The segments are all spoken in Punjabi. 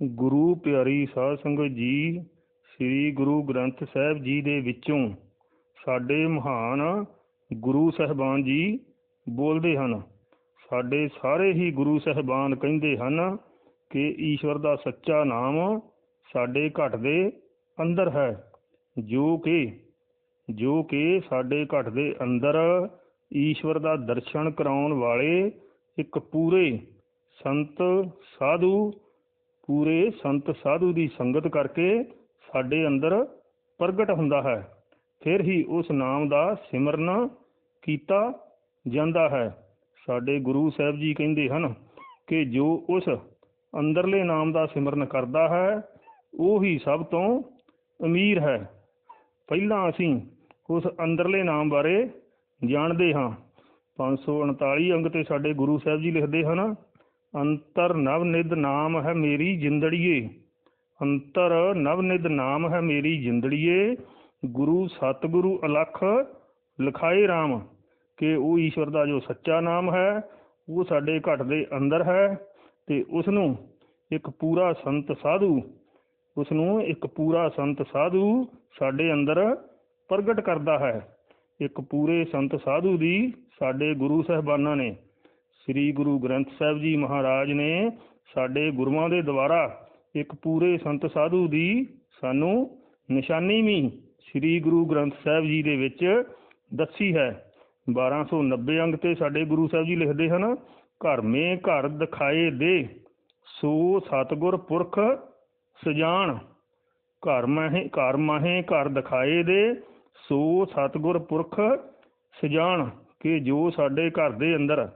ਗੁਰੂ ਪਿਆਰੀ ਸਾਧ ਸੰਗਤ ਜੀ, ਸ੍ਰੀ ਗੁਰੂ ਗ੍ਰੰਥ ਸਾਹਿਬ ਜੀ ਦੇ ਵਿੱਚੋਂ ਸਾਡੇ ਮਹਾਨ ਗੁਰੂ ਸਾਹਿਬਾਨ ਜੀ ਬੋਲਦੇ ਹਨ। ਸਾਡੇ ਸਾਰੇ ਹੀ ਗੁਰੂ ਸਾਹਿਬਾਨ ਕਹਿੰਦੇ ਹਨ ਕਿ ਈਸ਼ਵਰ ਦਾ ਸੱਚਾ ਨਾਮ ਸਾਡੇ ਘਟ ਦੇ ਅੰਦਰ ਹੈ, ਜੋ ਕਿ ਜੋ ਕਿ ਸਾਡੇ ਘਟ ਦੇ ਅੰਦਰ ਈਸ਼ਵਰ ਦਾ ਦਰਸ਼ਨ ਕਰਾਉਣ ਵਾਲੇ ਇੱਕ ਪੂਰੇ ਸੰਤ, ਸਾਧੂ ਪੂਰੇ ਸੰਤ ਸਾਧੂ ਦੀ ਸੰਗਤ ਕਰਕੇ ਸਾਡੇ ਅੰਦਰ ਪ੍ਰਗਟ ਹੁੰਦਾ ਹੈ। ਫਿਰ ਹੀ ਉਸ ਨਾਮ ਦਾ ਸਿਮਰਨ ਕੀਤਾ ਜਾਂਦਾ ਹੈ। ਸਾਡੇ ਗੁਰੂ ਸਾਹਿਬ ਜੀ ਕਹਿੰਦੇ ਹਨ ਕਿ ਜੋ ਉਸ ਅੰਦਰਲੇ ਨਾਮ ਦਾ ਸਿਮਰਨ ਕਰਦਾ ਹੈ, ਉਹ ਹੀ ਸਭ ਤੋਂ ਅਮੀਰ ਹੈ। ਪਹਿਲਾਂ ਅਸੀਂ ਉਸ ਅੰਦਰਲੇ ਨਾਮ ਬਾਰੇ ਜਾਣਦੇ ਹਾਂ। 539 ਅੰਗ ਤੇ ਸਾਡੇ ਗੁਰੂ ਸਾਹਿਬ ਜੀ ਲਿਖਦੇ ਹਨ ਅੰਤਰ ਨਵਨਿਧ ਨਾਮ ਹੈ ਮੇਰੀ ਜਿੰਦੜੀਏ। ਅੰਤਰ ਨਵਨਿਧ ਨਾਮ ਹੈ ਮੇਰੀ ਜਿੰਦੜੀਏ। ਗੁਰੂ ਸਤਿਗੁਰੂ ਅਲਖ ਲਿਖਾਏ RAM ਕਿ ਉਹ ਈਸ਼ਵਰ ਦਾ ਜੋ ਸੱਚਾ ਨਾਮ ਹੈ, ਉਹ ਸਾਡੇ ਘਟ ਦੇ ਅੰਦਰ ਹੈ ਤੇ ਉਸ ਨੂੰ ਇੱਕ ਪੂਰਾ ਸੰਤ ਸਾਧੂ ਉਸ ਨੂੰ ਇੱਕ ਪੂਰਾ ਸੰਤ ਸਾਧੂ ਸਾਡੇ ਅੰਦਰ ਪ੍ਰਗਟ ਕਰਦਾ ਹੈ। ਇੱਕ ਪੂਰੇ ਸੰਤ ਸਾਧੂ ਦੀ ਸਾਡੇ ਗੁਰੂ ਸਾਹਿਬਾਨਾਂ ਨੇ ਸ੍ਰੀ ਗੁਰੂ ਗ੍ਰੰਥ ਸਾਹਿਬ ਜੀ ਮਹਾਰਾਜ ਨੇ ਸਾਡੇ ਗੁਰੂਆਂ ਦੇ ਦੁਆਰਾ ਇੱਕ ਪੂਰੇ ਸੰਤ ਸਾਧੂ ਦੀ ਸਾਨੂੰ ਨਿਸ਼ਾਨੀ ਵੀ ਸ੍ਰੀ ਗੁਰੂ ਗ੍ਰੰਥ ਸਾਹਿਬ ਜੀ ਦੇ ਵਿੱਚ ਦੱਸੀ ਹੈ। 1290 ਅੰਗ ਤੇ ਸਾਡੇ ਗੁਰੂ ਸਾਹਿਬ ਜੀ ਲਿਖਦੇ ਹਨ, ਘਰ ਮੇ ਘਰ ਦਿਖਾਏ ਦੇ, ਸੋ ਸਤਗੁਰ ਪੁਰਖ ਸਜਾਣ ਘਰ ਮਾਹੇ ਘਰ ਮਾਹੇ ਘਰ ਦਿਖਾਏ ਦੇ, ਸੋ ਸਤਗੁਰ ਪੁਰਖ ਸਜਾਣ ਕਿ ਜੋ ਸਾਡੇ ਘਰ ਦੇ ਅੰਦਰ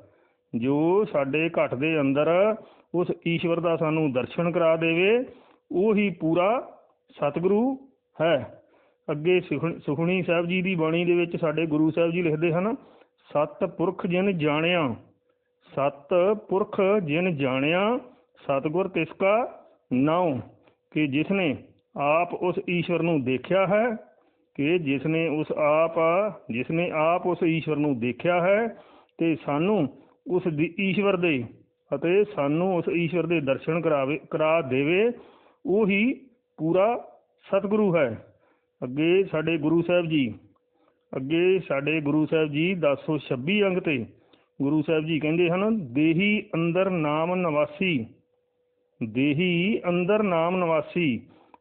ਜੋ ਸਾਡੇ ਘਟ ਦੇ ਅੰਦਰ ਉਸ ਈਸ਼ਵਰ ਦਾ ਸਾਨੂੰ ਦਰਸ਼ਨ ਕਰਾ ਦੇਵੇ, ਉਹ ਹੀ ਪੂਰਾ ਸਤਿਗੁਰੂ ਹੈ। ਅੱਗੇ ਸੁਖਣ- ਸੁਖਣੀ ਸਾਹਿਬ ਜੀ ਦੀ ਬਾਣੀ ਦੇ ਵਿੱਚ ਸਾਡੇ ਗੁਰੂ ਸਾਹਿਬ ਜੀ ਲਿਖਦੇ ਹਨ, ਸਤ ਪੁਰਖ ਜਿਨ ਜਾਣਿਆ, ਸਤ ਪੁਰਖ ਜਿਨ ਜਾਣਿਆ, ਸਤਿਗੁਰ ਤਿਸ ਕਾ ਨਾਉ, ਕਿ ਜਿਸਨੇ ਆਪ ਉਸ ਈਸ਼ਵਰ ਨੂੰ ਦੇਖਿਆ ਹੈ, ਕਿ ਜਿਸਨੇ ਉਸ ਆਪ, ਜਿਸਨੇ ਆਪ ਉਸ ਈਸ਼ਵਰ ਨੂੰ ਦੇਖਿਆ ਹੈ, ਤੇ ਸਾਨੂੰ ਉਸ ਦੀ ਈਸ਼ਵਰ ਦੇ ਅਤੇ ਸਾਨੂੰ ਉਸ ਈਸ਼ਵਰ ਦੇ ਦਰਸ਼ਨ ਕਰਾਵੇ, ਕਰਾ ਦੇਵੇ, ਉਹ ਹੀ ਪੂਰਾ ਸਤਿਗੁਰੂ ਹੈ। ਅੱਗੇ ਸਾਡੇ ਗੁਰੂ ਸਾਹਿਬ ਜੀ, ਅੱਗੇ ਸਾਡੇ ਗੁਰੂ ਸਾਹਿਬ ਜੀ 1026 ਅੰਗ ਤੇ ਗੁਰੂ ਸਾਹਿਬ ਜੀ ਕਹਿੰਦੇ ਹਨ, ਦੇਹੀ ਅੰਦਰ ਨਾਮ ਨਿਵਾਸੀ, ਦੇਹੀ ਅੰਦਰ ਨਾਮ ਨਿਵਾਸੀ,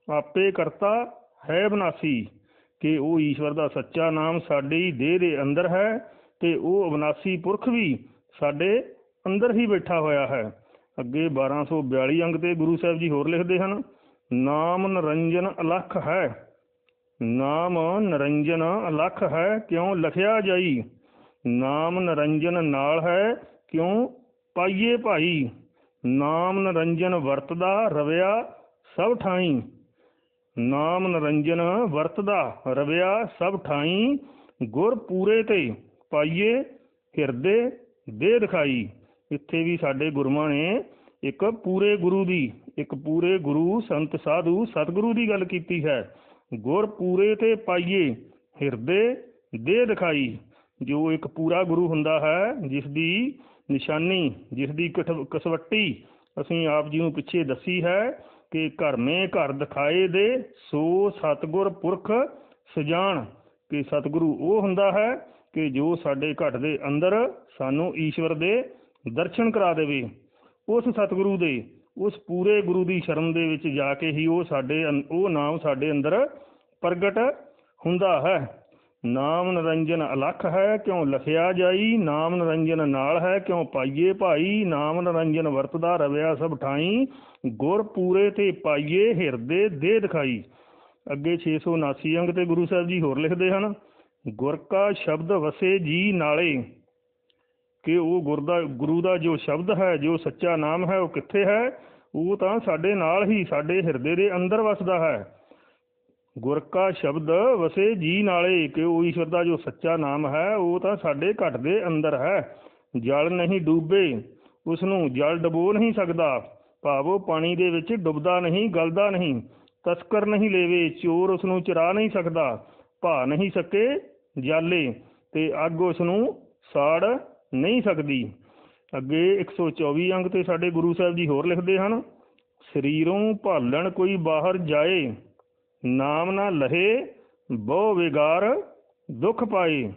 ਆਪੇ ਕਰਤਾ ਹੈ ਬਨਾਸੀ ਕਿ ਉਹ ਈਸ਼ਵਰ ਦਾ ਸੱਚਾ ਨਾਮ ਸਾਡੀ ਦੇਹ ਦੇ ਅੰਦਰ ਹੈ ਤੇ ਉਹ ਅਬਨਾਸੀ ਪੁਰਖ ਵੀ ਸਾਡੇ ਅੰਦਰ ਹੀ ਬੈਠਾ ਹੋਇਆ ਹੈ। ਅੱਗੇ 1242 ਅੰਗ ਤੇ ਗੁਰੂ ਸਾਹਿਬ ਜੀ ਹੋਰ ਲਿਖਦੇ ਹਨ, ਨਾਮ ਨਰੰਜਨ ਅਲਖ ਹੈ। ਨਾਮ ਨਰੰਜਨ ਅਲਖ ਹੈ, ਕਿਉਂ ਲਖਿਆ ਜਾਈ? ਨਾਮ ਨਰੰਜਨ ਨਾਲ ਹੈ, ਕਿਉਂ ਪਾਈਏ ਭਾਈ? ਨਾਮ ਨਰੰਜਨ ਵਰਤਦਾ ਰਵਿਆ ਸਭ ਠਾਈ। ਨਾਮ ਨਰੰਜਨ ਵਰਤਦਾ ਰਵਿਆ ਸਭ ਠਾਈ। ਗੁਰ ਪੂਰੇ ਤੇ ਪਾਈਏ ਹਿਰਦੇ ਦੇ ਦਿਖਾਈ ਇੱਥੇ ਵੀ ਸਾਡੇ ਗੁਰੂਆਂ ਨੇ ਇੱਕ ਪੂਰੇ ਗੁਰੂ ਦੀ, ਇੱਕ ਪੂਰੇ ਗੁਰੂ, ਸੰਤ, ਸਾਧੂ, ਸਤਿਗੁਰੂ ਦੀ ਗੱਲ ਕੀਤੀ ਹੈ। ਗੁਰ ਪੂਰੇ ਤੇ ਪਾਈਏ, ਹਿਰਦੇ ਦੇ ਦਿਖਾਈ ਜੋ ਇੱਕ ਪੂਰਾ ਗੁਰੂ ਹੁੰਦਾ ਹੈ ਜਿਸ ਦੀ ਨਿਸ਼ਾਨੀ ਜਿਸ ਦੀ ਕਸਵੱਟੀ ਅਸੀਂ ਆਪ ਜੀ ਨੂੰ ਪਿੱਛੇ ਦੱਸੀ ਹੈ ਕਿ ਘਰ ਮੇ ਘਰ ਦਿਖਾਏ ਦੇ ਸੋ ਸਤਗੁਰ ਪੁਰਖ ਸਜਾਣ ਕਿ ਸਤਿਗੁਰੂ ਉਹ ਹੁੰਦਾ ਹੈ ਕਿ ਜੋ ਸਾਡੇ ਘਟ ਦੇ ਅੰਦਰ ਸਾਨੂੰ ਈਸ਼ਵਰ ਦੇ ਦਰਸ਼ਨ ਕਰਾ ਦੇਵੇ, ਉਸ ਸਤਿਗੁਰੂ ਦੇ, ਉਸ ਪੂਰੇ ਗੁਰੂ ਦੀ ਸ਼ਰਨ ਦੇ ਵਿੱਚ ਜਾ ਕੇ ਹੀ ਉਹ ਸਾਡੇ ਉਹ ਨਾਮ ਸਾਡੇ ਅੰਦਰ ਪ੍ਰਗਟ ਹੁੰਦਾ ਹੈ। ਨਾਮ ਨਿਰੰਜਨ ਅਲਖ ਹੈ, ਕਿਉਂ ਲਖਿਆ ਜਾਈ? ਨਾਮ ਨਿਰੰਜਨ ਨਾਲ ਹੈ, ਕਿਉਂ ਪਾਈਏ ਭਾਈ? ਨਾਮ ਨਿਰੰਜਨ ਵਰਤਦਾ ਰਵਿਆ ਸਭ ਠਾਈ, ਗੁਰ ਪੂਰੇ ਤੇ ਪਾਈਏ ਹਿਰਦੇ ਦੇ ਦਿਖਾਈ। ਅੱਗੇ 679 ਅੰਗ ਤੇ ਗੁਰੂ ਸਾਹਿਬ ਜੀ ਹੋਰ ਲਿਖਦੇ ਹਨ ਗੁਰ ਕਾ ਸ਼ਬਦ ਵਸੇ ਜੀ ਨਾਲੇ, ਕਿ ਉਹ ਗੁਰ ਦਾ, ਗੁਰੂ ਦਾ ਜੋ ਸ਼ਬਦ ਹੈ, ਜੋ ਸੱਚਾ ਨਾਮ ਹੈ, ਉਹ ਕਿੱਥੇ ਹੈ? ਉਹ ਤਾਂ ਸਾਡੇ ਨਾਲ ਹੀ, ਸਾਡੇ ਹਿਰਦੇ ਦੇ ਅੰਦਰ ਵਸਦਾ ਹੈ। ਗੁਰ ਕਾ ਸ਼ਬਦ ਵਸੇ ਜੀ ਨਾਲੇ, ਕਿ ਉਹ ਈਸ਼ਵਰ ਦਾ ਜੋ ਸੱਚਾ ਨਾਮ ਹੈ, ਉਹ ਤਾਂ ਸਾਡੇ ਘਟ ਦੇ ਅੰਦਰ ਹੈ। ਜਲ ਨਹੀਂ ਡੂਬੇ ਉਸ ਨੂੰ ਜਲ ਡਬੋ ਨਹੀਂ ਸਕਦਾ। ਭਾਵੋ ਪਾਣੀ ਦੇ ਵਿੱਚ ਡੁੱਬਦਾ ਨਹੀਂ, ਗਲਦਾ ਨਹੀਂ। ਤਸਕਰ ਨਹੀਂ ਲੈਵੇ, ਚੋਰ ਉਸ ਨੂੰ ਚਰਾ ਨਹੀਂ ਸਕਦਾ। ਭਾ ਨਹੀਂ ਸਕੇ ਜਾਲੇ ਤੇ ਅੱਗ ਉਸ ਨੂੰ ਸਾੜ ਨਹੀਂ ਸਕਦੀ। ਅੱਗੇ 124 ਅੰਗ ਤੇ ਸਾਡੇ ਗੁਰੂ ਸਾਹਿਬ ਜੀ ਹੋਰ ਲਿਖਦੇ ਹਨ, ਸਰੀਰੋਂ ਭਾਲਣ ਕੋਈ ਬਾਹਰ ਜਾਏ, ਨਾਮ ਨਾ ਲਹੇ, ਬਹੁ ਵਿਗਾਰ ਦੁੱਖ ਪਾਏ।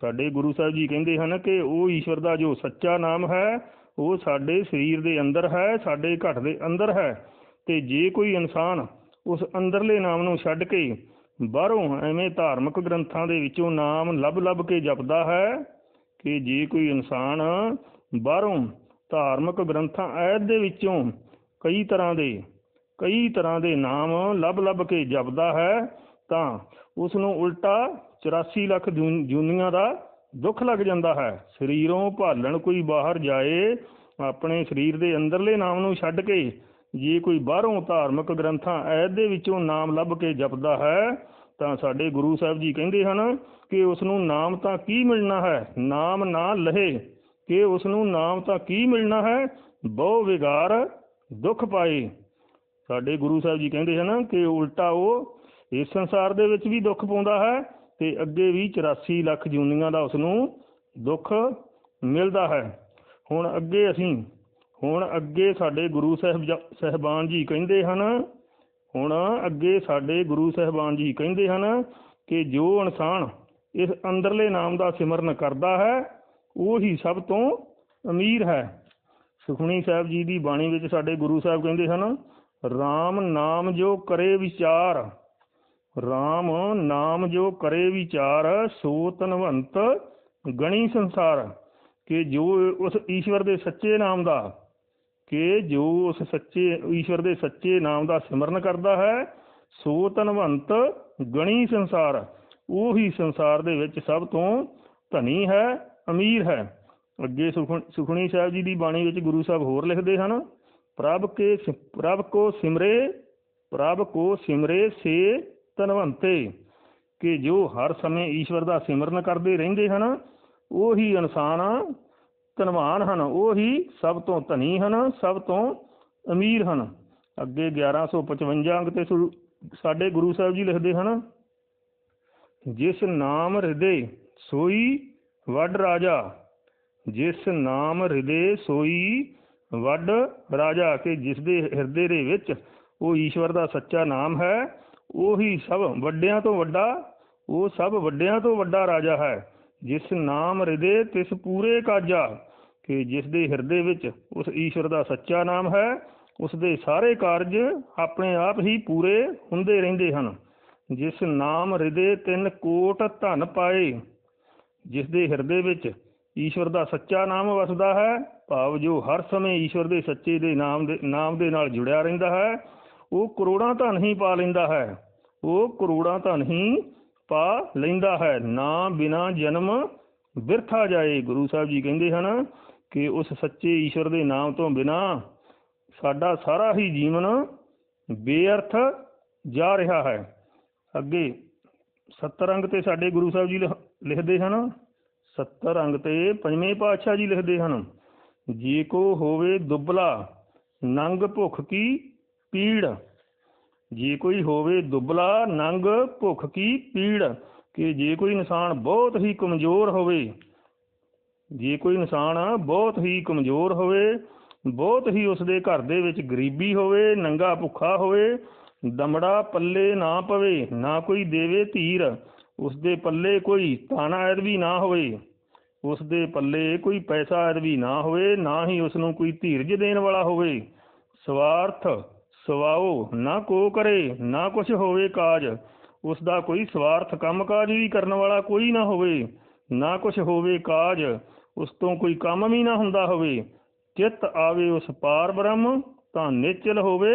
ਸਾਡੇ ਗੁਰੂ ਸਾਹਿਬ ਜੀ ਕਹਿੰਦੇ ਹਨ ਕਿ ਉਹ ਈਸ਼ਵਰ ਦਾ ਜੋ ਸੱਚਾ ਨਾਮ ਹੈ, ਉਹ ਸਾਡੇ ਸਰੀਰ ਦੇ ਅੰਦਰ ਹੈ, ਸਾਡੇ ਘਟ ਦੇ ਅੰਦਰ ਹੈ ਤੇ ਜੇ ਕੋਈ ਇਨਸਾਨ ਉਸ ਅੰਦਰਲੇ ਨਾਮ ਨੂੰ ਛੱਡ ਕੇ ਬਾਹਰੋਂ ਐਵੇਂ ਧਾਰਮਿਕ ਗ੍ਰੰਥਾਂ ਦੇ ਵਿੱਚੋਂ ਨਾਮ ਲੱਭ ਲੱਭ ਕੇ ਜਪਦਾ ਹੈ ਕਿ ਜੇ ਕੋਈ ਇਨਸਾਨ ਬਾਹਰੋਂ ਧਾਰਮਿਕ ਗ੍ਰੰਥਾਂ ਐਦ ਦੇ ਵਿੱਚੋਂ ਕਈ ਤਰ੍ਹਾਂ ਦੇ, ਕਈ ਤਰ੍ਹਾਂ ਦੇ ਨਾਮ ਲੱਭ ਲੱਭ ਕੇ ਜਪਦਾ ਹੈ, ਤਾਂ ਉਸ ਨੂੰ ਉਲਟਾ 84 ਲੱਖ ਜੂਨ- ਜੂਨੀਆਂ ਦਾ ਦੁੱਖ ਲੱਗ ਜਾਂਦਾ ਹੈ। ਸਰੀਰੋਂ ਭਾਲਣ ਕੋਈ ਬਾਹਰ ਜਾਏ, ਆਪਣੇ ਸਰੀਰ ਦੇ ਅੰਦਰਲੇ ਨਾਮ ਨੂੰ ਛੱਡ ਕੇ ਜੇ ਕੋਈ ਬਾਹਰੋਂ ਧਾਰਮਿਕ ਗ੍ਰੰਥਾਂ ਐਤ ਦੇ ਵਿੱਚੋਂ ਨਾਮ ਲੱਭ ਕੇ ਜਪਦਾ ਹੈ, ਤਾਂ ਸਾਡੇ ਗੁਰੂ ਸਾਹਿਬ ਜੀ ਕਹਿੰਦੇ ਹਨ ਕਿ ਉਸ ਨੂੰ ਨਾਮ ਤਾਂ ਕੀ ਮਿਲਣਾ ਹੈ? ਨਾਮ ਨਾ ਲਹੇ। ਕਿ ਉਸ ਨੂੰ ਨਾਮ ਤਾਂ ਕੀ ਮਿਲਣਾ ਹੈ? ਬਹੁ ਵਿਗਾਰ, ਦੁੱਖ ਪਾਏ। ਸਾਡੇ ਗੁਰੂ ਸਾਹਿਬ ਜੀ ਕਹਿੰਦੇ ਹਨ ਕਿ ਉਲਟਾ ਉਹ ਇਸ ਸੰਸਾਰ ਦੇ ਵਿੱਚ ਵੀ ਦੁੱਖ ਪਾਉਂਦਾ ਹੈ ਤੇ ਅੱਗੇ ਵੀ 84 ਲੱਖ ਜੂਨੀਆਂ ਦਾ ਉਸ ਨੂੰ ਦੁੱਖ ਮਿਲਦਾ ਹੈ। ਹੁਣ ਅੱਗੇ ਅਸੀਂ ਹੁਣ ਅੱਗੇ ਸਾਡੇ ਗੁਰੂ ਸਾਹਿਬ ਜ- ਸਾਹਿਬਾਨ ਜੀ ਕਹਿੰਦੇ ਹਨ, ਹੁਣ ਅੱਗੇ ਸਾਡੇ ਗੁਰੂ ਸਾਹਿਬਾਨ ਜੀ ਕਹਿੰਦੇ ਹਨ ਕਿ ਜੋ ਇਨਸਾਨ ਇਸ ਅੰਦਰਲੇ ਨਾਮ ਦਾ ਸਿਮਰਨ ਕਰਦਾ ਹੈ, ਉਹ ਹੀ ਸਭ ਤੋਂ ਅਮੀਰ ਹੈ। ਸੁਖਣੀ ਸਾਹਿਬ ਜੀ ਦੀ ਬਾਣੀ ਵਿੱਚ ਸਾਡੇ ਗੁਰੂ ਸਾਹਿਬ ਕਹਿੰਦੇ ਹਨ RAM ਨਾਮ ਜੋ ਕਰੇ ਵਿਚਾਰ RAM ਨਾਮ ਜੋ ਕਰੇ ਵਿਚਾਰ ਸੋ ਤਨਵੰਤ ਗਣੀ ਸੰਸਾਰ, ਕਿ ਜੋ ਉਸ ਈਸ਼ਵਰ ਦੇ ਸੱਚੇ ਨਾਮ ਦਾ ਕਿ ਜੋ ਉਸ ਸੱਚੇ, ਈਸ਼ਵਰ ਦੇ ਸੱਚੇ ਨਾਮ ਦਾ ਸਿਮਰਨ ਕਰਦਾ ਹੈ, ਸੋ ਧਨਵੰਤ ਗਣੀ ਸੰਸਾਰ। ਉਹੀ ਸੰਸਾਰ ਦੇ ਵਿੱਚ ਸਭ ਤੋਂ ਧਨੀ ਹੈ, ਅਮੀਰ ਹੈ। ਅੱਗੇ ਸੁਖ- ਸੁਖਣੀ ਸਾਹਿਬ ਜੀ ਦੀ ਬਾਣੀ ਵਿੱਚ ਗੁਰੂ ਸਾਹਿਬ ਹੋਰ ਲਿਖਦੇ ਹਨ, ਪ੍ਰਭ ਕੇ ਸਿ- ਪ੍ਰਭ ਕੋ ਸਿਮਰੇ, ਪ੍ਰਭ ਕੋ ਸਿਮਰੇ ਸੇ ਧਨਵੰਤੇ। ਕਿ ਜੋ ਹਰ ਸਮੇਂ ਈਸ਼ਵਰ ਦਾ ਸਿਮਰਨ ਕਰਦੇ ਰਹਿੰਦੇ ਹਨ, ਉਹੀ ਇਨਸਾਨ ਧਨਵਾਨ ਹਨ, ਉਹ ਹੀ ਸਭ ਤੋਂ ਧਨੀ ਹਨ, ਸਭ ਤੋਂ ਅਮੀਰ ਹਨ। ਅੱਗੇ 1155 ਅੰਕ ਤੇ ਸੁ- ਸਾਡੇ ਗੁਰੂ ਸਾਹਿਬ ਜੀ ਲਿਖਦੇ ਹਨ, ਜਿਸ ਨਾਮ ਹਿਰਦੇ ਸੋਈ ਵੱਡ ਰਾਜਾ, ਜਿਸ ਨਾਮ ਹਿਰਦੇ ਸੋਈ ਵੱਡ ਰਾਜਾ, ਕਿ ਜਿਸ ਦੇ ਹਿਰਦੇ ਦੇ ਵਿੱਚ ਉਹ ਈਸ਼ਵਰ ਦਾ ਸੱਚਾ ਨਾਮ ਹੈ, ਉਹੀ ਸਭ ਵੱਡਿਆਂ ਤੋਂ ਵੱਡਾ, ਉਹ ਸਭ ਵੱਡਿਆਂ ਤੋਂ ਵੱਡਾ ਰਾਜਾ ਹੈ। ਜਿਸ ਨਾਮ ਹਿਰਦੇ ਤਿਸ ਪੂਰੇ ਕਾਜਾ, ਕਿ ਜਿਸ ਦੇ ਹਿਰਦੇ ਵਿੱਚ ਉਸ ਈਸ਼ਵਰ ਦਾ ਸੱਚਾ ਨਾਮ ਹੈ, ਉਸ ਦੇ ਸਾਰੇ ਕਾਰਜ ਆਪਣੇ ਆਪ ਹੀ ਪੂਰੇ ਹੁੰਦੇ ਰਹਿੰਦੇ ਹਨ। ਜਿਸ ਨਾਮ ਹਿਰਦੇ ਤਿੰਨ ਕੋਟ ਧਨ ਪਾਏ, ਜਿਸ ਦੇ ਹਿਰਦੇ ਵਿੱਚ ਈਸ਼ਵਰ ਦਾ ਸੱਚਾ ਨਾਮ ਵਸਦਾ ਹੈ, ਭਾਵ ਜੋ ਹਰ ਸਮੇਂ ਈਸ਼ਵਰ ਦੇ ਸੱਚੇ ਦੇ ਨਾਮ ਦੇ ਨਾਮ ਦੇ ਨਾਲ ਜੁੜਿਆ ਰਹਿੰਦਾ ਹੈ, ਉਹ ਕਰੋੜਾਂ ਧਨ ਹੀ ਪਾ ਲੈਂਦਾ ਹੈ। ਉਹ ਕਰੋੜਾਂ ਧਨ ਹੀ ਪਾ ਲੈਂਦਾ ਹੈ। ਨਾ ਬਿਨਾ ਜਨਮ ਬਿਰਥਾ ਜਾਏ, ਗੁਰੂ ਸਾਹਿਬ ਜੀ ਕਹਿੰਦੇ ਹਨ ਕਿ ਉਸ ਸੱਚੇ ਈਸ਼ਵਰ ਦੇ ਨਾਮ ਤੋਂ ਬਿਨਾ ਸਾਡਾ ਸਾਰਾ ਹੀ ਜੀਵਨ ਬੇਅਰਥ ਜਾ ਰਿਹਾ ਹੈ। ਅੱਗੇ 70 ਅੰਗ ਤੇ ਸਾਡੇ ਗੁਰੂ ਸਾਹਿਬ ਜੀ ਲਿਖ- ਲਿਖਦੇ ਹਨ। 70 ਅੰਗ ਤੇ ਪੰਜਵੇਂ ਪਾਤਸ਼ਾਹ ਜੀ ਲਿਖਦੇ ਹਨ, ਜੇ ਕੋ ਹੋਵੇ ਦੁਬਲਾ, ਨੰਗ ਭੁੱਖ ਕੀ ਪੀੜ। ਜੇ ਕੋਈ ਹੋਵੇ ਦੁਬਲਾ ਨੰਗ ਭੁੱਖ ਕੀ ਪੀੜ, ਕਿ ਜੇ ਕੋਈ ਇਨਸਾਨ ਬਹੁਤ ਹੀ ਕਮਜ਼ੋਰ ਹੋਵੇ, ਜੇ ਕੋਈ ਇਨਸਾਨ ਬਹੁਤ ਹੀ ਕਮਜ਼ੋਰ ਹੋਵੇ, ਬਹੁਤ ਹੀ ਉਸਦੇ ਘਰ ਦੇ ਵਿੱਚ ਗਰੀਬੀ ਹੋਵੇ, ਨੰਗਾ ਭੁੱਖਾ ਹੋਵੇ, ਦਮੜਾ ਪੱਲੇ ਨਾ ਪਵੇ, ਨਾ ਕੋਈ ਦੇਵੇ ਧੀਰ, ਉਸਦੇ ਪੱਲੇ ਕੋਈ ਤਾਣਾ ਐਦ ਵੀ ਨਾ ਹੋਵੇ, ਉਸਦੇ ਪੱਲੇ ਕੋਈ ਪੈਸਾ ਐਦ ਵੀ ਨਾ ਹੋਵੇ, ਨਾ ਹੀ ਉਸ ਨੂੰ ਕੋਈ ਧੀਰਜ ਦੇਣ ਵਾਲਾ ਹੋਵੇ, ਸਵਾਰਥ ਸਵਾਓ, ਨਾ ਕੋ ਕਰੇ, ਨਾ ਕੁਛ ਹੋਵੇ ਕਾਜ। ਉਸ ਦਾ ਕੋਈ ਸਵਾਰਥ ਕੰਮ ਕਾਜ ਵੀ ਕਰਨ ਵਾਲਾ ਕੋਈ ਨਾ ਹੋਵੇ, ਨਾ ਕੁਛ ਹੋਵੇ ਕਾਜ, ਉਸ ਤੋਂ ਕੋਈ ਕੰਮ ਵੀ ਨਾ ਹੁੰਦਾ ਹੋਵੇ। ਚਿੱਤ ਆਵੇ ਉਸ ਪਾਰ ਬ੍ਰਹਮ, ਤਾਂ ਨਿਚਲ ਹੋਵੇ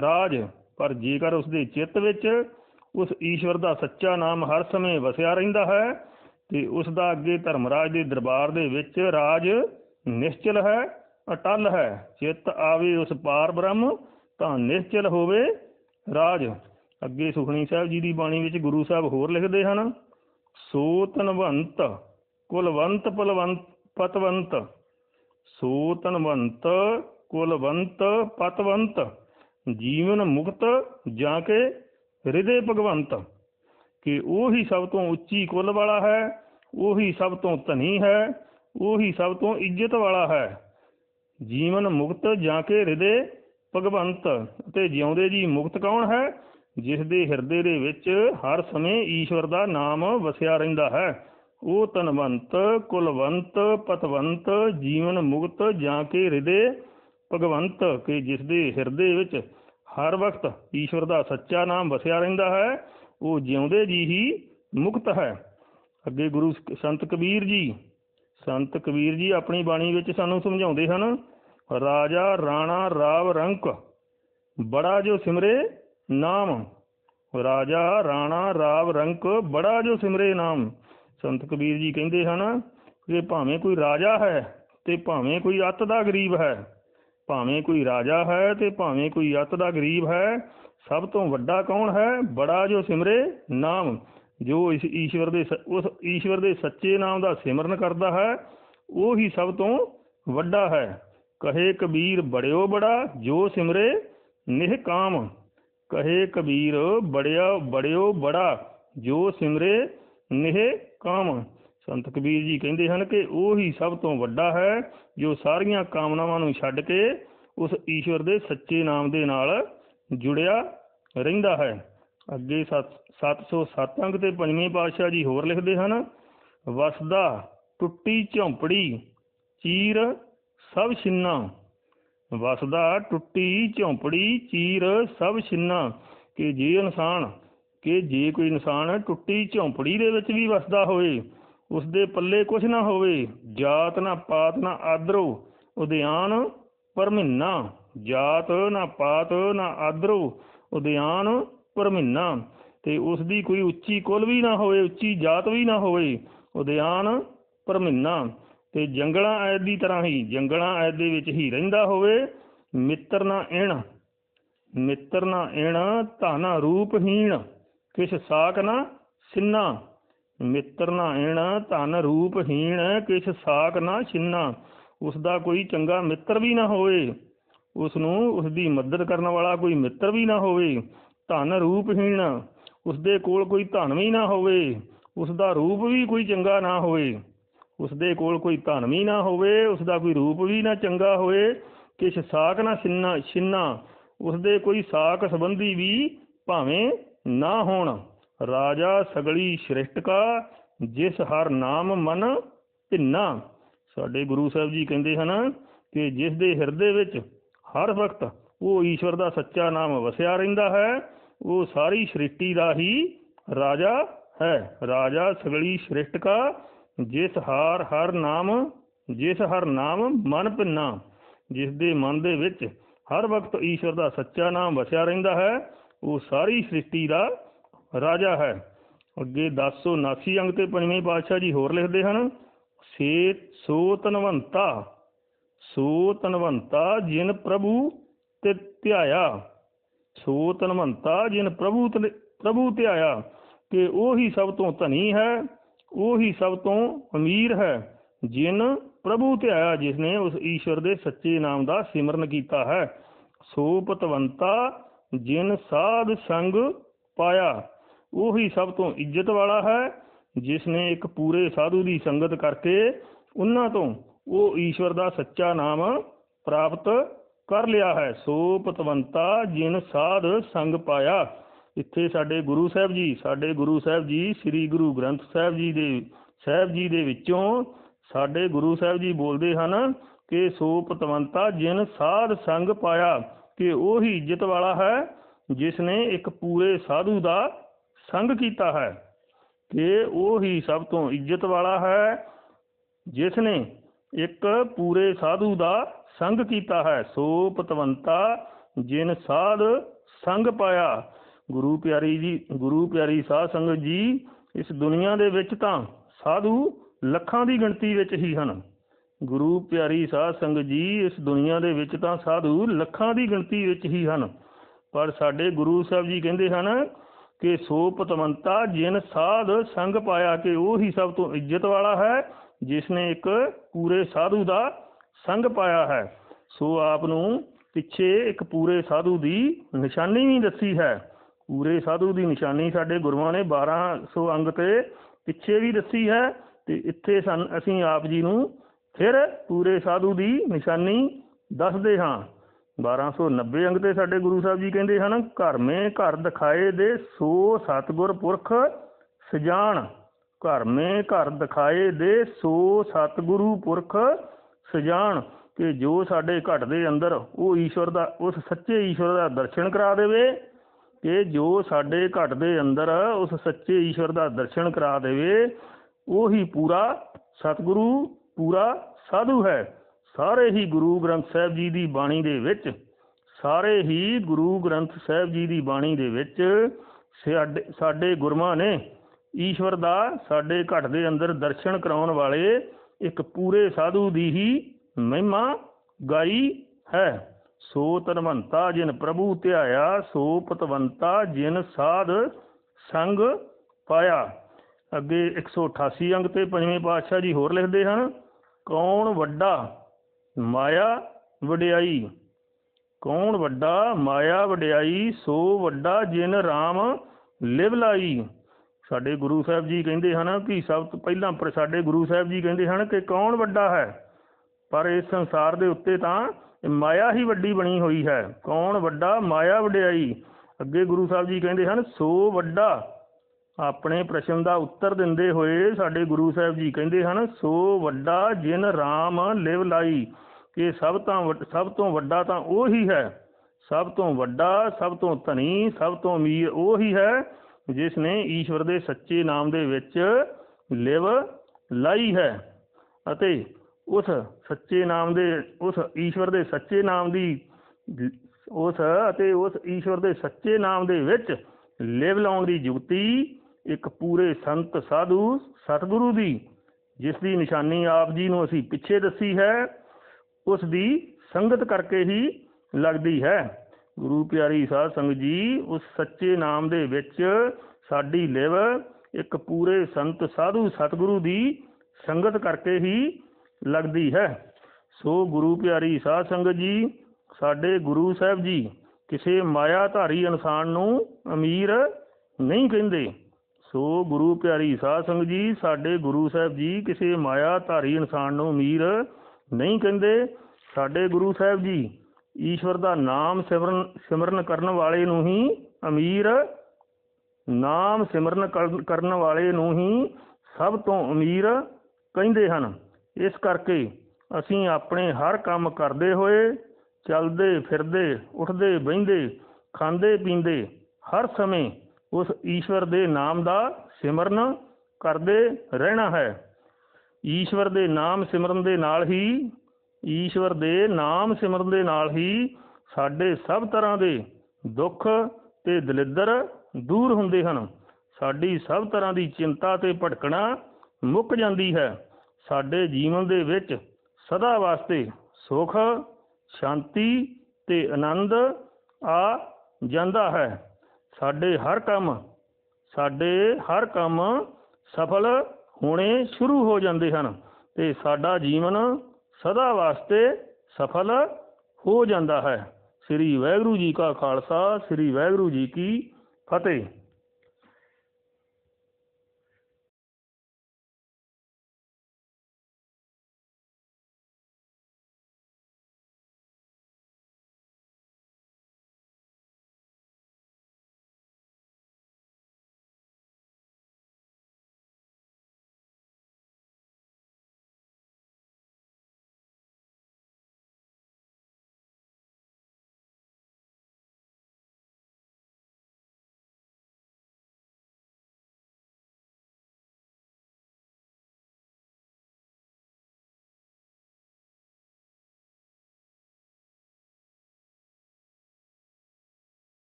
ਰਾਜ। ਪਰ ਜੇਕਰ ਉਸ ਦੇ ਚਿੱਤ ਵਿੱਚ ਉਸ ਈਸ਼ਵਰ ਦਾ ਸੱਚਾ ਨਾਮ ਹਰ ਸਮੇਂ ਵਸਿਆ ਰਹਿੰਦਾ ਹੈ, ਤੇ ਉਸ ਦਾ ਅੱਗੇ ਧਰਮਰਾਜ ਦੇ ਦਰਬਾਰ ਦੇ ਵਿੱਚ ਰਾਜ ਨਿਸ਼ਚਲ ਹੈ, ਅਟਲ ਹੈ, ਚਿੱਤ ਆਵੇ ਉਸ ਪਾਰ ਬ੍ਰਹਮ ਤਾਂ ਨਿਸ਼ਚਲ ਹੋਵੇ ਰਾਜ। ਅੱਗੇ ਸੁਖਣੀ ਸਾਹਿਬ ਜੀ ਦੀ ਬਾਣੀ ਵਿੱਚ ਗੁਰੂ ਸਾਹਿਬ ਹੋਰ ਲਿਖਦੇ ਹਨ ਸੋ ਤਨਵੰਤ ਕੁਲਵੰਤ ਪਲਵੰਤ, ਪਤਵੰਤ। ਸੋ ਤਨਵੰਤ ਕੁਲਵੰਤ, ਪਤਵੰਤ, ਜੀਵਨ ਮੁਕਤ ਜਾਂ ਕੇ ਹਿਰਦੇ ਭਗਵੰਤ। ਕਿ ਉਹੀ ਸਭ ਤੋਂ ਉੱਚੀ ਕੁੱਲ ਵਾਲਾ ਹੈ, ਉਹੀ ਸਭ ਤੋਂ ਧਨੀ ਹੈ, ਉਹੀ ਸਭ ਤੋਂ ਇੱਜ਼ਤ ਵਾਲਾ ਹੈ। ਜੀਵਨ ਮੁਕਤ ਜਾਂ ਕੇ ਹਿਰਦੇ ਭਗਵੰਤ ਅਤੇ ਜਿਉਂਦੇ ਜੀ ਮੁਕਤ ਕੌਣ ਹੈ? ਜਿਸ ਦੇ ਹਿਰਦੇ ਦੇ ਵਿੱਚ ਹਰ ਸਮੇਂ ਈਸ਼ਵਰ ਦਾ ਨਾਮ ਵਸਿਆ ਰਹਿੰਦਾ ਹੈ। ਉਹ ਤਨਵੰਤ ਕੁਲਵੰਤ, ਪਤਵੰਤ, ਜੀਵਨ ਮੁਕਤ ਜਾਂ ਕੇ ਹਿਰਦੇ? ਭਗਵੰਤ ਕਿ ਜਿਸ ਦੇ ਹਿਰਦੇ ਵਿੱਚ ਹਰ ਵਕਤ ਈਸ਼ਵਰ ਦਾ ਸੱਚਾ ਨਾਮ ਵਸਿਆ ਰਹਿੰਦਾ ਹੈ, ਉਹ ਜਿਉਂਦੇ ਜੀ ਹੀ ਮੁਕਤ ਹੈ। ਅੱਗੇ ਗੁਰੂ ਸੰਤ ਕਬੀਰ ਜੀ, ਸੰਤ ਕਬੀਰ ਜੀ ਆਪਣੀ ਬਾਣੀ ਵਿੱਚ ਸਾਨੂੰ ਸਮਝਾਉਂਦੇ ਹਨ ਰਾਜਾ ਰਾਣਾ ਰਾਵ ਰੰਕ, ਬੜਾ ਜੋ ਸਿਮਰੇ ਨਾਮ। ਰਾਜਾ ਰਾਣਾ ਰਾਵ ਰੰਕ, ਬੜਾ ਜੋ ਸਿਮਰੇ ਨਾਮ। ਸੰਤ ਕਬੀਰ ਜੀ ਕਹਿੰਦੇ ਹਨ ਕਿ ਭਾਵੇਂ ਕੋਈ ਰਾਜਾ ਹੈ ਤੇ ਭਾਵੇਂ ਕੋਈ ਅੱਤ ਦਾ ਗਰੀਬ ਹੈ, ਭਾਵੇਂ ਕੋਈ ਰਾਜਾ ਹੈ ਤੇ ਭਾਵੇਂ ਕੋਈ ਅੱਤ ਦਾ ਗਰੀਬ ਹੈ, ਸਭ ਤੋਂ ਵੱਡਾ ਕੌਣ ਹੈ? ਬੜਾ ਜੋ ਸਿਮਰੇ ਨਾਮ। ਜੋ ਇਸ ਈਸ਼ਵਰ ਦੇ ਸ- ਉਸ ਈਸ਼ਵਰ ਦੇ ਸੱਚੇ ਨਾਮ ਦਾ ਸਿਮਰਨ ਕਰਦਾ ਹੈ, ਉਹ ਹੀ ਸਭ ਤੋਂ ਵੱਡਾ ਹੈ। ਕਹੇ ਕਬੀਰ ਬੜਿਓ ਬੜਾ, ਜੋ ਸਿਮਰੇ ਨਿਹਕਾਮ ਕਹੇ ਕਬੀਰ ਬੜਿਆ ਬੜਿਓ ਬੜਾ, ਜੋ ਸਿਮਰੇ ਨਿਹ ਕਾਮ। ਸੰਤ ਕਬੀਰ ਜੀ ਕਹਿੰਦੇ ਹਨ ਕਿ ਉਹ ਹੀ ਸਭ ਤੋਂ ਵੱਡਾ ਹੈ, ਜੋ ਸਾਰੀਆਂ ਕਾਮਨਾਵਾਂ ਨੂੰ ਛੱਡ ਕੇ ਉਸ ਈਸ਼ਵਰ ਦੇ ਸੱਚੇ ਨਾਮ ਦੇ ਨਾਲ ਜੁੜਿਆ ਰਹਿੰਦਾ ਹੈ। ਅੱਗੇ 707 ਅੰਕ ਤੇ ਪੰਜਵੇਂ ਪਾਤਸ਼ਾਹ ਜੀ ਹੋਰ ਲਿਖਦੇ ਹਨ, ਵਸਦਾ ਟੁੱਟੀ ਝੌਂਪੜੀ, ਚੀਰ ਸਭ ਛਿੰਨਾ। ਵਸਦਾ ਟੁੱਟੀ ਝੌਂਪੜੀ ਚੀਰ ਸਭ ਛਿੰਨਾ। ਕਿ ਜੇ ਇਨਸਾਨ, ਕਿ ਜੇ ਕੋਈ ਇਨਸਾਨ ਟੁੱਟੀ ਝੌਂਪੜੀ ਦੇ ਵਿੱਚ ਵੀ ਵਸਦਾ ਹੋਵੇ ਉਸ ਦੇ ਪੱਲੇ ਕੁਝ ਨਾ ਹੋਵੇ, ਜਾਤ ਨਾ ਪਾਤ ਨਾ ਆਦਰੋ, ਉਦਿਆਨ ਪਰਮਿੰਨਾ। ਜਾਤ ਨਾ ਪਾਤ ਨਾ ਆਦਰੋ, ਉਦਿਆਨ ਪਰਮਿੰਨਾ। ਤੇ ਉਸ ਦੀ ਕੋਈ ਉੱਚੀ ਕੁਲ ਵੀ ਨਾ ਹੋਵੇ, ਉੱਚੀ ਜਾਤ ਵੀ ਨਾ ਹੋਵੇ, ਉਦਿਆਨ ਪਰਮਿੰਨਾ। ਤੇ ਜੰਗਲਾਂ ਐਦ ਦੀ ਤਰ੍ਹਾਂ ਹੀ, ਜੰਗਲਾਂ ਐਦ ਦੇ ਵਿੱਚ ਹੀ ਰਹਿੰਦਾ ਹੋਵੇ, ਮਿੱਤਰ ਨਾ ਇਣ, ਮਿੱਤਰ ਨਾ ਇਣ, ਧਨ ਰੂਪਹੀਣ ਕਿਛ ਸਾਕ ਨਾ ਸਿੰਨਾ ਮਿੱਤਰ ਨਾ ਇਣ, ਧਨ ਰੂਪਹੀਣ ਕਿਛ ਸਾਕ ਨਾ ਛਿੰਨਾ ਉਸ ਦਾ ਕੋਈ ਚੰਗਾ ਮਿੱਤਰ ਵੀ ਨਾ ਹੋਵੇ ਉਸ ਨੂੰ ਉਸ ਦੀ ਮਦਦ ਕਰਨ ਵਾਲਾ ਕੋਈ ਮਿੱਤਰ ਵੀ ਨਾ ਹੋਵੇ, ਧਨ ਰੂਪਹੀਣ ਉਸ ਦੇ ਕੋਲ ਕੋਈ ਧਨ ਵੀ ਨਾ ਹੋਵੇ ਉਸ ਦਾ ਰੂਪ ਵੀ ਕੋਈ ਚੰਗਾ ਨਾ ਹੋਵੇ। ਉਸ ਦੇ ਕੋਲ ਕੋਈ ਧਨ ਵੀ ਨਾ ਹੋਵੇ ਉਸ ਦਾ ਕੋਈ ਰੂਪ ਵੀ ਨਾ ਚੰਗਾ ਹੋਵੇ ਕਿਛ ਸਾਕ ਨਾ ਸਿੰਨਾ ਛਿੰਨਾ ਉਸ ਦੇ ਕੋਈ ਸਾਕ ਸੰਬੰਧੀ ਵੀ ਭਾਵੇਂ ਨਾ ਹੋਣ। ਰਾਜਾ ਸਗਲੀ ਸ੍ਰਿਸ਼ਟ ਕਾ ਜਿਸ ਹਰ ਨਾਮ ਮਨ ਭਿੰਨਾ। ਸਾਡੇ ਗੁਰੂ ਸਾਹਿਬ ਜੀ ਕਹਿੰਦੇ ਹਨ ਕਿ ਜਿਸ ਦੇ ਹਿਰਦੇ ਵਿੱਚ ਹਰ ਵਕਤ ਉਹ ਈਸ਼ਵਰ ਦਾ ਸੱਚਾ ਨਾਮ ਵਸਿਆ ਰਹਿੰਦਾ ਹੈ, ਉਹ ਸਾਰੀ ਸ੍ਰਿਸ਼ਟੀ ਦਾ ਹੀ ਰਾਜਾ ਹੈ। ਰਾਜਾ ਸਗਲੀ ਸ੍ਰਿਸ਼ਟ ਕਾ ਜਿਸ ਹਾਰ ਹਰ ਨਾਮ, ਜਿਸ ਹਰ ਨਾਮ ਮਨ ਭਿੰਨਾ ਜਿਸ ਦੇ ਮਨ ਦੇ ਵਿੱਚ ਹਰ ਵਕਤ ਈਸ਼ਵਰ ਦਾ ਸੱਚਾ ਨਾਮ ਵਸਿਆ ਰਹਿੰਦਾ ਹੈ, ਉਹ ਸਾਰੀ ਸ੍ਰਿਸ਼ਟੀ ਦਾ ਰਾਜਾ ਹੈ। ਅੱਗੇ 1079 ਅੰਗ ਤੇ ਪੰਜਵੇਂ ਪਾਤਸ਼ਾਹ ਜੀ ਹੋਰ ਲਿਖਦੇ ਹਨ ਸੇ ਸੋ ਤਨਵੰਤਾ ਸੋ ਤਨਵੰਤਾ ਜਿਨ ਪ੍ਰਭੂ ਤੇ ਧਿਆਇਆ। ਸੋ ਤਨਵੰਤਾ ਜਿਨ ਪ੍ਰਭੂ ਪ੍ਰਭੂ ਧਿਆਇਆ, ਕਿ ਉਹ ਹੀ ਸਭ ਤੋਂ ਧਨੀ ਹੈ ਉਹੀ ਸਭ ਤੋਂ ਅਮੀਰ ਹੈ, ਜਿਨ ਪ੍ਰਭੂ ਧਿਆਇਆ ਜਿਸ ਨੇ ਉਸ ਈਸ਼ਵਰ ਦੇ ਸੱਚੇ ਨਾਮ ਦਾ ਸਿਮਰਨ ਕੀਤਾ ਹੈ। ਸੋ ਪਤਵੰਤਾ, ਜਿਨ ਸਾਧ ਸੰਗ ਪਾਇਆ, ਉਹੀ ਸਭ ਤੋਂ ਇੱਜ਼ਤ ਵਾਲਾ ਹੈ, ਜਿਸਨੇ ਇੱਕ ਪੂਰੇ ਸਾਧੂ ਦੀ ਸੰਗਤ ਕਰਕੇ ਉਹਨਾਂ ਤੋਂ ਉਹ ਈਸ਼ਵਰ ਦਾ ਸੱਚਾ ਨਾਮ ਪ੍ਰਾਪਤ ਕਰ ਲਿਆ ਹੈ। ਸੋ ਪਤਵੰਤਾ, ਜਿਨ ਸਾਧ ਸੰਗ ਪਾਇਆ ਇੱਥੇ ਸਾਡੇ ਗੁਰੂ ਸਾਹਿਬ ਜੀ, ਸਾਡੇ ਗੁਰੂ ਸਾਹਿਬ ਜੀ, ਸ੍ਰੀ ਗੁਰੂ ਗ੍ਰੰਥ ਸਾਹਿਬ ਜੀ ਦੇ, ਸਾਹਿਬ ਜੀ ਦੇ ਵਿੱਚੋਂ ਸਾਡੇ ਗੁਰੂ ਸਾਹਿਬ ਜੀ ਬੋਲਦੇ ਹਨ ਕਿ ਸੋ ਪਤਵੰਤਾ ਜਿਨ ਸਾਧ ਸੰਗ ਪਾਇਆ, ਕਿ ਉਹ ਹੀ ਇੱਜ਼ਤ ਵਾਲਾ ਹੈ, ਜਿਸ ਨੇ ਇੱਕ ਪੂਰੇ ਸਾਧੂ ਦਾ ਸੰਗ ਕੀਤਾ ਹੈ। ਕਿ ਉਹ ਹੀ ਸਭ ਤੋਂ ਇੱਜ਼ਤ ਵਾਲਾ ਹੈ, ਜਿਸ ਨੇ ਇੱਕ ਪੂਰੇ ਸਾਧੂ ਦਾ ਸੰਗ ਕੀਤਾ ਹੈ। ਸੋ ਪਤਵੰਤਾ ਜਿਨ ਸਾਧ ਸੰਗ ਪਾਇਆ ਗੁਰੂ ਪਿਆਰੀ ਜੀ, ਗੁਰੂ ਪਿਆਰੀ ਸਾਧ ਸੰਗਤ ਜੀ, ਇਸ ਦੁਨੀਆ ਦੇ ਵਿੱਚ ਤਾਂ ਸਾਧੂ ਲੱਖਾਂ ਦੀ ਗਿਣਤੀ ਵਿੱਚ ਹੀ ਹਨ। ਗੁਰੂ ਪਿਆਰੀ ਸਾਧ ਸੰਗਤ ਜੀ, ਇਸ ਦੁਨੀਆ ਦੇ ਵਿੱਚ ਤਾਂ ਸਾਧੂ ਲੱਖਾਂ ਦੀ ਗਿਣਤੀ ਵਿੱਚ ਹੀ ਹਨ। ਪਰ ਸਾਡੇ ਗੁਰੂ ਸਾਹਿਬ ਜੀ ਕਹਿੰਦੇ ਹਨ ਕਿ ਸੋ ਪਤਵੰਤਾ ਜਿਨ ਸਾਧ ਸੰਗ ਪਾਇਆ ਕਿ ਉਹ ਹੀ ਸਭ ਤੋਂ ਇੱਜ਼ਤ ਵਾਲਾ ਹੈ ਜਿਸ ਨੇ ਇੱਕ ਪੂਰੇ ਸਾਧੂ ਦਾ ਸੰਗ ਪਾਇਆ ਹੈ। ਸੋ ਆਪ ਨੂੰ ਪਿੱਛੇ ਇੱਕ ਪੂਰੇ ਸਾਧੂ ਦੀ ਨਿਸ਼ਾਨੀ ਵੀ ਦੱਸੀ ਹੈ। ਪੂਰੇ ਸਾਧੂ ਦੀ ਨਿਸ਼ਾਨੀ ਸਾਡੇ ਗੁਰੂਆਂ ਨੇ 1200 ਅੰਗ ਤੇ ਪਿੱਛੇ ਵੀ ਦੱਸੀ ਹੈ ਤੇ ਇੱਥੇ ਸਨ, ਅਸੀਂ ਆਪ ਜੀ ਨੂੰ ਫਿਰ ਪੂਰੇ ਸਾਧੂ ਦੀ ਨਿਸ਼ਾਨੀ ਦੱਸਦੇ ਹਾਂ। 1290 ਅੰਗ ਤੇ ਸਾਡੇ ਗੁਰੂ ਸਾਹਿਬ ਜੀ ਕਹਿੰਦੇ ਹਨ, ਘਰ ਮੇ ਘਰ ਦਿਖਾਏ ਦੇ ਸੋ ਸਤਗੁਰ ਪੁਰਖ ਸਜਾਣ ਘਰ ਮੇ ਘਰ ਦਿਖਾਏ ਦੇ ਸੋ ਸਤਿਗੁਰੂ ਪੁਰਖ ਸਜਾਣ ਕਿ ਜੋ ਸਾਡੇ ਘਟ ਦੇ ਅੰਦਰ ਉਹ ਈਸ਼ਵਰ ਦਾ, ਉਸ ਸੱਚੇ ਈਸ਼ਵਰ ਦਾ ਦਰਸ਼ਨ ਕਰਾ ਦੇਵੇ ਕਿ ਜੋ ਸਾਡੇ ਘਟ ਦੇ ਅੰਦਰ ਉਸ ਸੱਚੇ ਈਸ਼ਵਰ ਦਾ ਦਰਸ਼ਨ ਕਰਾ ਦੇਵੇ, ਉਹੀ ਪੂਰਾ ਸਤਿਗੁਰੂ, ਪੂਰਾ ਸਾਧੂ ਹੈ। ਸਾਰੇ ਹੀ ਗੁਰੂ ਗ੍ਰੰਥ ਸਾਹਿਬ ਜੀ ਦੀ ਬਾਣੀ ਦੇ ਵਿੱਚ, ਸਾਰੇ ਹੀ ਗੁਰੂ ਗ੍ਰੰਥ ਸਾਹਿਬ ਜੀ ਦੀ ਬਾਣੀ ਦੇ ਵਿੱਚ ਸਾਡੇ ਸਾਡੇ ਗੁਰਮਾਂ ਨੇ ਈਸ਼ਵਰ ਦਾ ਸਾਡੇ ਘਟ ਦੇ ਅੰਦਰ ਦਰਸ਼ਨ ਕਰਾਉਣ ਵਾਲੇ ਇੱਕ ਪੂਰੇ ਸਾਧੂ ਦੀ ਹੀ ਮਹਿਮਾ ਗਾਈ ਹੈ। ਸੋ ਤਨਵੰਤਾ ਜਿਨ ਪ੍ਰਭੂ ਧਿਆਇਆ, ਸੋ ਪਤਵੰਤਾ ਜਿਨ ਸਾਧ ਸੰਗ ਪਾਇਆ। ਅੱਗੇ 188 ਅੰਗ ਤੇ ਪੰਜਵੇਂ ਪਾਤਸ਼ਾਹ ਜੀ ਹੋਰ ਲਿਖਦੇ ਹਨ, ਕੌਣ ਵੱਡਾ ਮਾਇਆ ਵਡਿਆਈ? ਕੌਣ ਵੱਡਾ ਮਾਇਆ ਵਡਿਆਈ, ਸੋ ਵੱਡਾ ਜਿਨ RAM ਲਿਵ ਲਾਈ? ਸਾਡੇ ਗੁਰੂ ਸਾਹਿਬ ਜੀ ਕਹਿੰਦੇ ਹਨ ਕਿ ਸਭ ਤੋਂ ਪਹਿਲਾਂ ਪਰ ਸਾਡੇ ਗੁਰੂ ਸਾਹਿਬ ਜੀ ਕਹਿੰਦੇ ਹਨ ਕਿ ਕੌਣ ਵੱਡਾ ਹੈ? ਪਰ ਇਸ ਸੰਸਾਰ ਦੇ ਉੱਤੇ ਤਾਂ ਇਹ ਮਾਇਆ ਹੀ ਵੱਡੀ ਬਣੀ ਹੋਈ ਹੈ। ਕੌਣ ਵੱਡਾ? ਮਾਇਆ ਵਡਿਆਈ। ਅੱਗੇ ਗੁਰੂ ਸਾਹਿਬ ਜੀ ਕਹਿੰਦੇ ਹਨ, ਸੋ ਵੱਡਾ। ਆਪਣੇ ਪ੍ਰਸ਼ਨ ਦਾ ਉੱਤਰ ਦਿੰਦੇ ਹੋਏ ਸਾਡੇ ਗੁਰੂ ਸਾਹਿਬ ਜੀ ਕਹਿੰਦੇ ਹਨ, ਸੋ ਵੱਡਾ ਜਿਨ RAM ਲਿਵ ਲਾਈ। ਕਿ ਸਭ ਤੋਂ ਵੱਡ- ਸਭ ਤੋਂ ਵੱਡਾ ਤਾਂ ਉਹ ਹੀ ਹੈ। ਸਭ ਤੋਂ ਵੱਡਾ, ਸਭ ਤੋਂ ਧਨੀ, ਸਭ ਤੋਂ ਅਮੀਰ ਉਹ ਹੀ ਹੈ, ਜਿਸ ਨੇ ਈਸ਼ਵਰ ਦੇ ਸੱਚੇ ਨਾਮ ਦੇ ਵਿੱਚ ਲਿਵ ਲਾਈ ਹੈ। ਅਤੇ ਉਸ ਸੱਚੇ ਨਾਮ ਦੇ, ਉਸ ਈਸ਼ਵਰ ਦੇ ਸੱਚੇ ਨਾਮ ਦੀ ਉਸ ਅਤੇ ਉਸ ਈਸ਼ਵਰ ਦੇ ਸੱਚੇ ਨਾਮ ਦੇ ਵਿੱਚ ਲਿਵ ਲਾਉਣ ਦੀ ਯੁਕਤੀ ਇੱਕ ਪੂਰੇ ਸੰਤ ਸਾਧੂ, ਸਤਿਗੁਰੂ ਦੀ, ਜਿਸ ਦੀ ਨਿਸ਼ਾਨੀ ਆਪ ਜੀ ਨੂੰ ਅਸੀਂ ਪਿੱਛੇ ਦੱਸੀ ਹੈ, ਉਸ ਦੀ ਸੰਗਤ ਕਰਕੇ ਹੀ ਲੱਗਦੀ ਹੈ। ਗੁਰੂ ਪਿਆਰੀ ਸਾਧ ਸੰਗਤ ਜੀ, ਉਸ ਸੱਚੇ ਨਾਮ ਦੇ ਵਿੱਚ ਸਾਡੀ ਲਿਵ ਇੱਕ ਪੂਰੇ ਸੰਤ, ਸਾਧੂ, ਸਤਿਗੁਰੂ ਦੀ ਸੰਗਤ ਕਰਕੇ ਹੀ ਲੱਗਦੀ ਹੈ। ਸੋ ਗੁਰੂ ਪਿਆਰੀ ਸਾਧ ਸੰਗਤ ਜੀ, ਸਾਡੇ ਗੁਰੂ ਸਾਹਿਬ ਜੀ ਕਿਸੇ ਮਾਇਆਧਾਰੀ ਇਨਸਾਨ ਨੂੰ ਅਮੀਰ ਨਹੀਂ ਕਹਿੰਦੇ। ਸੋ ਗੁਰੂ ਪਿਆਰੀ ਸਾਧ ਸੰਗਤ ਜੀ, ਸਾਡੇ ਗੁਰੂ ਸਾਹਿਬ ਜੀ ਕਿਸੇ ਮਾਇਆਧਾਰੀ ਇਨਸਾਨ ਨੂੰ ਅਮੀਰ ਨਹੀਂ ਕਹਿੰਦੇ। ਸਾਡੇ ਗੁਰੂ ਸਾਹਿਬ ਜੀ ਈਸ਼ਵਰ ਦਾ ਨਾਮ ਸਿਮਰਨ ਸਿਮਰਨ ਕਰਨ ਵਾਲੇ ਨੂੰ ਹੀ ਅਮੀਰ, ਨਾਮ ਸਿਮਰਨ ਕਰਨ- ਕਰਨ ਵਾਲੇ ਨੂੰ ਹੀ ਸਭ ਤੋਂ ਅਮੀਰ ਕਹਿੰਦੇ ਹਨ। ਇਸ ਕਰਕੇ ਅਸੀਂ ਆਪਣੇ ਹਰ ਕੰਮ ਕਰਦੇ ਹੋਏ ਚੱਲਦੇ ਫਿਰਦੇ, ਉੱਠਦੇ, ਬਹਿੰਦੇ, ਖਾਂਦੇ, ਪੀਂਦੇ, ਹਰ ਸਮੇਂ ਉਸ ਈਸ਼ਵਰ ਦੇ ਨਾਮ ਦਾ ਸਿਮਰਨ ਕਰਦੇ ਰਹਿਣਾ ਹੈ। ਈਸ਼ਵਰ ਦੇ ਨਾਮ ਸਿਮਰਨ ਦੇ ਨਾਲ ਹੀ, ਈਸ਼ਵਰ ਦੇ ਨਾਮ ਸਿਮਰਨ ਦੇ ਨਾਲ ਹੀ ਸਾਡੇ ਸਭ ਤਰ੍ਹਾਂ ਦੇ ਦੁੱਖ ਤੇ ਦਲਿੱਦਰ ਦੂਰ ਹੁੰਦੇ ਹਨ। ਸਾਡੀ ਸਭ ਤਰ੍ਹਾਂ ਦੀ ਚਿੰਤਾ ਤੇ ਭਟਕਣਾ ਮੁੱਕ ਜਾਂਦੀ ਹੈ। ਸਾਡੇ ਜੀਵਨ ਦੇ ਵਿੱਚ ਸਦਾ ਵਾਸਤੇ ਸੁਖ, ਸ਼ਾਂਤੀ ਤੇ ਆਨੰਦ ਆ ਜਾਂਦਾ ਹੈ। ਸਾਡੇ ਹਰ ਕੰਮ, ਸਾਡੇ ਹਰ ਕੰਮ ਸਫਲ ਹੋਣੇ ਸ਼ੁਰੂ ਹੋ ਜਾਂਦੇ ਹਨ ਤੇ ਸਾਡਾ ਜੀਵਨ ਸਦਾ ਵਾਸਤੇ ਸਫਲ ਹੋ ਜਾਂਦਾ ਹੈ। ਸ੍ਰੀ ਵਾਹਿਗੁਰੂ ਜੀ ਕਾ ਖਾਲਸਾ, ਸ੍ਰੀ ਵਾਹਿਗੁਰੂ ਜੀ ਕੀ ਫਤਿਹ।